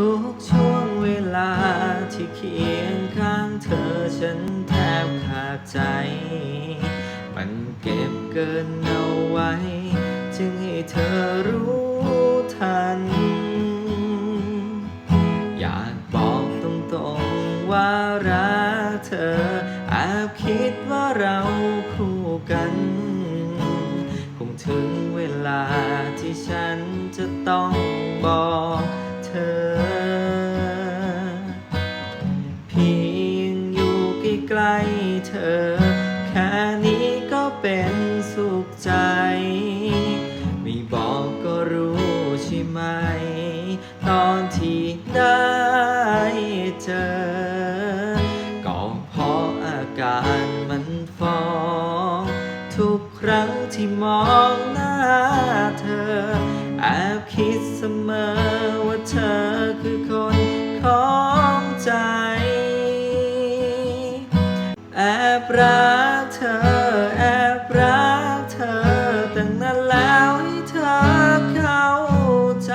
ทุกช่วงเวลาที่เคียงข้างเธอฉันแทบขาดใจ มันเก็บเกินเอาไว้ จึงให้เธอรู้ทัน อยากบอกตรงๆว่ารักเธอแอบคิดว่าเราคู่กัน คงถึงเวลาที่ฉันจะต้องบอกเธอ เธอ แค่นี้ก็เป็นสุขใจ ไม่บอกก็รู้ใช่ไหม ตอนที่ได้เจอ ก็เพราะอาการมันฟ้อง ทุกครั้งที่มองหน้าเธอ แอบคิดเสมอว่าเธอคือคน อบรักเธอ แอบรักเธอตั้งนานแล้วให้เธอเข้าใจ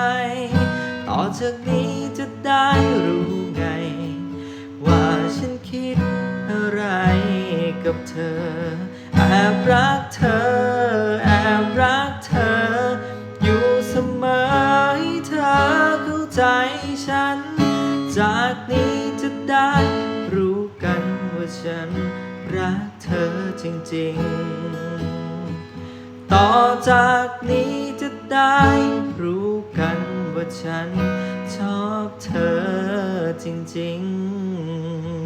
ต่อจากนี้จะได้รู้ไง ว่าฉันคิดอะไรกับเธอ แอบรักเธอ แอบรักเธอ อยู่เสมอให้เธอเข้าใจฉัน จากนี้จะได้รู้กันว่าฉัน ธอจริงๆ ต่อจากนี้จะได้รู้กันว่าฉันชอบเธอจริงๆ